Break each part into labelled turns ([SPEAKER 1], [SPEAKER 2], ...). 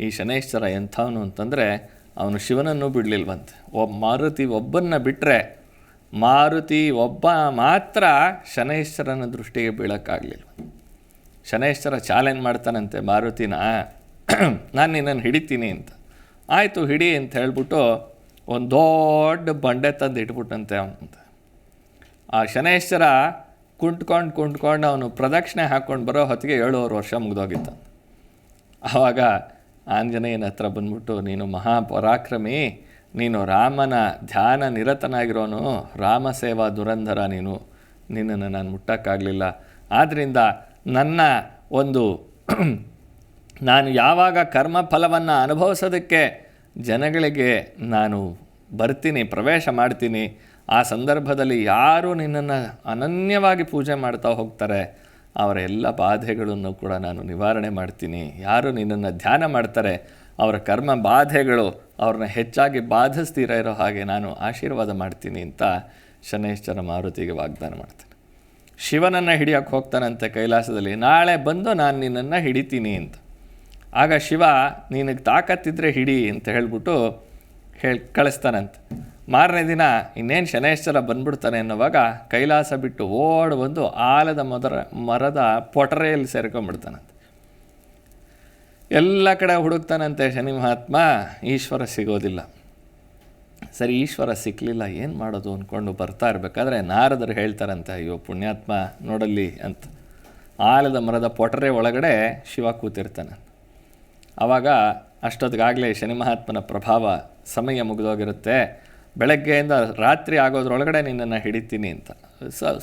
[SPEAKER 1] ಈ ಶನೈಶ್ವರ ಎಂಥವನು ಅಂತಂದರೆ, ಅವನು ಶಿವನನ್ನು ಬಿಡಲಿಲ್ವಂತೆ. ಒಬ್ಬ ಮಾರುತಿ ಒಬ್ಬನ್ನ ಬಿಟ್ಟರೆ ಮಾರುತಿ ಒಬ್ಬ ಮಾತ್ರ ಶನೈಶ್ವರನ ದೃಷ್ಟಿಗೆ ಬೀಳೋಕ್ಕಾಗಲಿಲ್ಲ ಶನೈಶ್ವರ ಚಾಲೆಂಜ್ ಮಾಡ್ತಾನಂತೆ, ಮಾರುತಿನ, ನಾನು ನಿನ್ನನ್ನು ಹಿಡಿತೀನಿ ಅಂತ. ಆಯಿತು, ಹಿಡಿ ಅಂತ ಹೇಳ್ಬಿಟ್ಟು ಒಂದು ದೊಡ್ಡ ಬಂಡೆ ತಂದು ಇಟ್ಬಿಟ್ಟಂತೆ ಅವನಂತ. ಆ ಶನೇಶ್ವರ ಕುಂಟ್ಕೊಂಡು ಕುಂಟ್ಕೊಂಡು ಅವನು ಪ್ರದಕ್ಷಿಣೆ ಹಾಕ್ಕೊಂಡು ಬರೋ ಹೊತ್ತಿಗೆ ಏಳುವರೆ ವರ್ಷ ಮುಗಿದೋಗಿತ್ತ ಆವಾಗ ಆಂಜನೇಯನ ಹತ್ರ ಬಂದ್ಬಿಟ್ಟು, ನೀನು ಮಹಾಪರಾಕ್ರಮಿ, ನೀನು ರಾಮನ ಧ್ಯಾನ ನಿರತನಾಗಿರೋನು, ರಾಮ ಸೇವಾ ದುರಂಧರ ನೀನು. ನಿನ್ನನ್ನು ನಾನು ಮುಟ್ಟಕ್ಕಾಗಲಿಲ್ಲ. ಆದ್ದರಿಂದ ನನ್ನ ಒಂದು ನಾನು ಯಾವಾಗ ಕರ್ಮ ಫಲವನ್ನು ಅನುಭವಿಸೋದಕ್ಕೆ ಜನಗಳಿಗೆ ನಾನು ಬರ್ತೀನಿ, ಪ್ರವೇಶ ಮಾಡ್ತೀನಿ, ಆ ಸಂದರ್ಭದಲ್ಲಿ ಯಾರು ನಿನ್ನನ್ನು ಅನನ್ಯವಾಗಿ ಪೂಜೆ ಮಾಡ್ತಾ ಹೋಗ್ತಾರೆ ಅವರ ಎಲ್ಲ ಬಾಧೆಗಳನ್ನು ಕೂಡ ನಾನು ನಿವಾರಣೆ ಮಾಡ್ತೀನಿ. ಯಾರು ನಿನ್ನನ್ನು ಧ್ಯಾನ ಮಾಡ್ತಾರೆ, ಅವರ ಕರ್ಮ ಬಾಧೆಗಳು ಅವ್ರನ್ನ ಹೆಚ್ಚಾಗಿ ಬಾಧಿಸ್ತೀರ ಇರೋ ಹಾಗೆ ನಾನು ಆಶೀರ್ವಾದ ಮಾಡ್ತೀನಿ ಅಂತ ಶನೈಶ್ಚರ ಮಾರುತಿಗೆ ವಾಗ್ದಾನ ಮಾಡ್ತಾನೆ. ಶಿವನನ್ನು ಹಿಡಿಯೋಕ್ಕೆ ಹೋಗ್ತಾನಂತೆ ಕೈಲಾಸದಲ್ಲಿ, ನಾಳೆ ಬಂದು ನಾನು ನಿನ್ನನ್ನು ಹಿಡಿತೀನಿ ಅಂತ. ಆಗ ಶಿವ ನಿನಗೆ ತಾಕತ್ತಿದ್ರೆ ಹಿಡಿ ಅಂತ ಹೇಳ್ಬಿಟ್ಟು ಹೇಳಿ, ಕಳಿಸ್ತಾನಂತೆ. ಮಾರನೇ ದಿನ ಇನ್ನೇನು ಶನೇಶ್ವರ ಬಂದ್ಬಿಡ್ತಾನೆ ಅನ್ನುವಾಗ ಕೈಲಾಸ ಬಿಟ್ಟು ಓಡ್ ಬಂದು ಆಲದ ಮೊದರ, ಮರದ ಪೊಟರೆಯಲ್ಲಿ ಸೇರ್ಕೊಂಡ್ಬಿಡ್ತಾನಂತೆ. ಎಲ್ಲ ಕಡೆ ಹುಡುಕ್ತಾನಂತೆ ಶನಿ ಮಹಾತ್ಮ, ಈಶ್ವರ ಸಿಗೋದಿಲ್ಲ. ಸರಿ, ಈಶ್ವರ ಸಿಕ್ಕಲಿಲ್ಲ ಏನು ಮಾಡೋದು ಅಂದ್ಕೊಂಡು ಬರ್ತಾ ಇರಬೇಕಾದ್ರೆ ನಾರದರು ಹೇಳ್ತಾರಂತೆ, ಅಯ್ಯೋ, ಪುಣ್ಯಾತ್ಮ ನೋಡಲ್ಲಿ ಅಂತ. ಆಲದ ಮರದ ಪೊಟರೆ ಒಳಗಡೆ ಶಿವ ಕೂತಿರ್ತಾನೆ. ಆವಾಗ ಅಷ್ಟೊತ್ತಿಗಾಗಲೇ ಶನಿ ಮಹಾತ್ಮನ ಪ್ರಭಾವ ಸಮಯ ಮುಗಿದೋಗಿರುತ್ತೆ. ಬೆಳಗ್ಗೆಯಿಂದ ರಾತ್ರಿ ಆಗೋದ್ರೊಳಗಡೆ ನಿನ್ನನ್ನು ಹಿಡಿತೀನಿ ಅಂತ.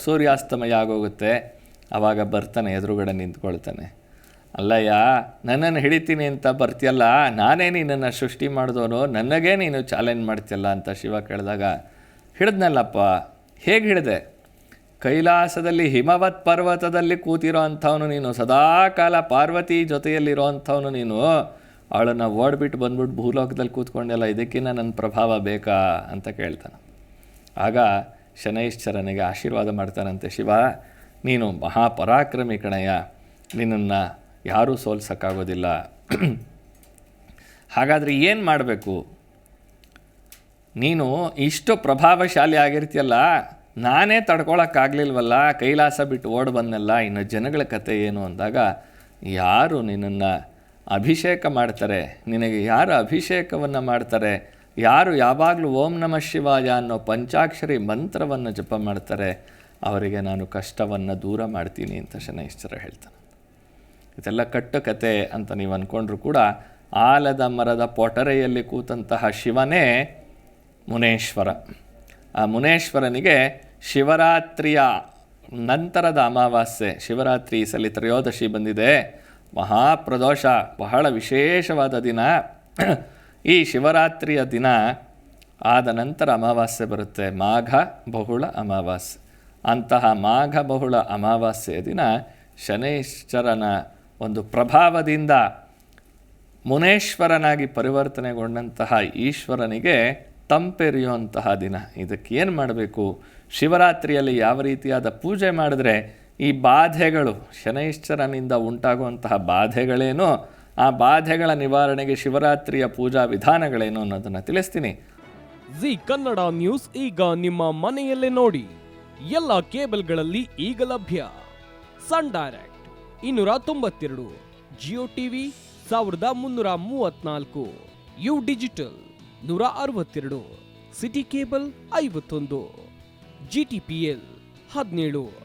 [SPEAKER 1] ಸೂರ್ಯಾಸ್ತಮಯ ಆಗೋಗುತ್ತೆ. ಆವಾಗ ಬರ್ತಾನೆ, ಎದುರುಗಡೆ ನಿಂತ್ಕೊಳ್ತಾನೆ. ಅಲ್ಲಯ್ಯ, ನನ್ನನ್ನು ಹಿಡಿತೀನಿ ಅಂತ ಬರ್ತೀಯಲ್ಲ, ನಾನೇ ನಿನ್ನನ್ನು ಸೃಷ್ಟಿ ಮಾಡಿದವನು, ನನಗೇ ನೀನು ಚಾಲೆಂಜ್ ಮಾಡ್ತಿಯಲ್ಲ ಅಂತ ಶಿವ ಕೇಳಿದಾಗ, ಹಿಡಿದ್ನಲ್ಲಪ್ಪ, ಹೇಗೆ ಹಿಡಿದೆ? ಕೈಲಾಸದಲ್ಲಿ ಹಿಮವತ್ ಪರ್ವತದಲ್ಲಿ ಕೂತಿರೋ ಅಂಥವನು ನೀನು, ಸದಾಕಾಲ ಪಾರ್ವತಿ ಜೊತೆಯಲ್ಲಿರೋ ಅಂಥವನು ನೀನು. ಅವಳನ್ನು ಓಡ್ಬಿಟ್ಟು ಬಂದ್ಬಿಟ್ಟು ಭೂಲೋಕದಲ್ಲಿ ಕೂತ್ಕೊಂಡೆಲ್ಲ ಇದಕ್ಕಿಂತ ನನ್ನ ಪ್ರಭಾವ ಬೇಕಾ? ಅಂತ ಕೇಳ್ತಾನೆ. ಆಗ ಶನೈಶ್ಚರನಿಗೆ ಆಶೀರ್ವಾದ ಮಾಡ್ತಾನಂತೆ, ಶಿವ, ನೀನು ಮಹಾಪರಾಕ್ರಮಿ ಕಣಯ್ಯ. ನಿನ್ನನ್ನು ಯಾರೂ ಸೋಲ್ಸೋಕ್ಕಾಗೋದಿಲ್ಲ. ಹಾಗಾದರೆ ಏನು ಮಾಡಬೇಕು? ನೀನು ಇಷ್ಟು ಪ್ರಭಾವಶಾಲಿ ಆಗಿರ್ತೀಯಲ್ಲ, ನಾನೇ ತಡ್ಕೊಳಕ್ಕಾಗಲಿಲ್ವಲ್ಲ? ಕೈಲಾಸ ಬಿಟ್ಟು ಓಡ್ ಬಂದಲ್ಲ ಇನ್ನು ಜನಗಳ ಕತೆ ಏನು? ಅಂದಾಗ, ಯಾರು ನಿನ್ನನ್ನು ಅಭಿಷೇಕ ಮಾಡ್ತಾರೆ. ನಿನಗೆ ಯಾರು ಅಭಿಷೇಕವನ್ನು ಮಾಡ್ತಾರೆ? ಯಾರು ಯಾವಾಗಲೂ ಓಂ ನಮಃ ಶಿವಾಯ ಅನ್ನೋ ಪಂಚಾಕ್ಷರಿ ಮಂತ್ರವನ್ನು ಜಪ ಮಾಡ್ತಾರೆ. ಅವರಿಗೆ ನಾನು ಕಷ್ಟವನ್ನು ದೂರ ಮಾಡ್ತೀನಿ ಅಂತ ಶನೈಶ್ಚರ ಹೇಳ್ತಾನೆ. ಇದೆಲ್ಲ ಕಟ್ಟು ಕತೆ ಅಂತ ನೀವು ಅಂದ್ಕೊಂಡ್ರು ಕೂಡ ಆಲದ ಮರದ ಪೊಟರೆಯಲ್ಲಿ ಕೂತಂತಹ ಶಿವನೇ ಮುನೇಶ್ವರ. ಆ ಮುನೇಶ್ವರನಿಗೆ ಶಿವರಾತ್ರಿಯ ನಂತರದ ಅಮಾವಾಸ್ಯೆ, ಶಿವರಾತ್ರಿ ಈ ಸಲ ತ್ರಯೋದಶಿ ಬಂದಿದೆ. ಮಹಾಪ್ರದೋಷ, ಬಹಳ ವಿಶೇಷವಾದ ದಿನ. ಈ ಶಿವರಾತ್ರಿಯ ದಿನ ಆದ ನಂತರ ಅಮಾವಾಸ್ಯೆ ಬರುತ್ತೆ. ಮಾಘ ಬಹುಳ ಅಮಾವಾಸ್ಯೆ. ಅಂತಹ ಮಾಘ ಬಹುಳ ಅಮಾವಾಸ್ಯೆಯ ದಿನ ಶನೇಶ್ವರನ ಒಂದು ಪ್ರಭಾವದಿಂದ ಮುನೇಶ್ವರನಾಗಿ ಪರಿವರ್ತನೆಗೊಂಡಂತಹ ಈಶ್ವರನಿಗೆ ತಂಪೆರಿಯುವಂತಹ ದಿನ. ಇದಕ್ಕೆ ಏನು ಮಾಡಬೇಕು? ಶಿವರಾತ್ರಿಯಲ್ಲಿ ಯಾವ ರೀತಿಯಾದ ಪೂಜೆ ಮಾಡಿದ್ರೆ ಈ ಬಾಧೆಗಳು ಶನೈಶ್ಚರನಿಂದ ಉಂಟಾಗುವಂತಹ ಬಾಧೆಗಳೇನೋ, ಆ ಬಾಧೆಗಳ ನಿವಾರಣೆಗೆ ಶಿವರಾತ್ರಿಯ ಪೂಜಾ ವಿಧಾನಗಳೇನು ಅನ್ನೋದನ್ನು ತಿಳಿಸ್ತೀನಿ.
[SPEAKER 2] ಜಿ ಕನ್ನಡ ನ್ಯೂಸ್ ಈಗ ನಿಮ್ಮ ಮನೆಯಲ್ಲೇ ನೋಡಿ. ಎಲ್ಲ ಕೇಬಲ್ಗಳಲ್ಲಿ ಈಗ ಲಭ್ಯ. ಸನ್ ಡೈರೆಕ್ಟ್ ಇನ್ನೂರ ತೊಂಬತ್ತೆರಡು, ಜಿಯೋ ಟಿವಿ ಸಾವಿರದ ಮುನ್ನೂರ ಮೂವತ್ನಾಲ್ಕು, ಯು ಡಿಜಿಟಲ್ ನೂರ ಅರವತ್ತೆರಡು, ಸಿಟಿ ಕೇಬಲ್ ಐವತ್ತೊಂದು, ಜಿ ಟಿ ಪಿ ಎಲ್ ಹದಿನೇಳು.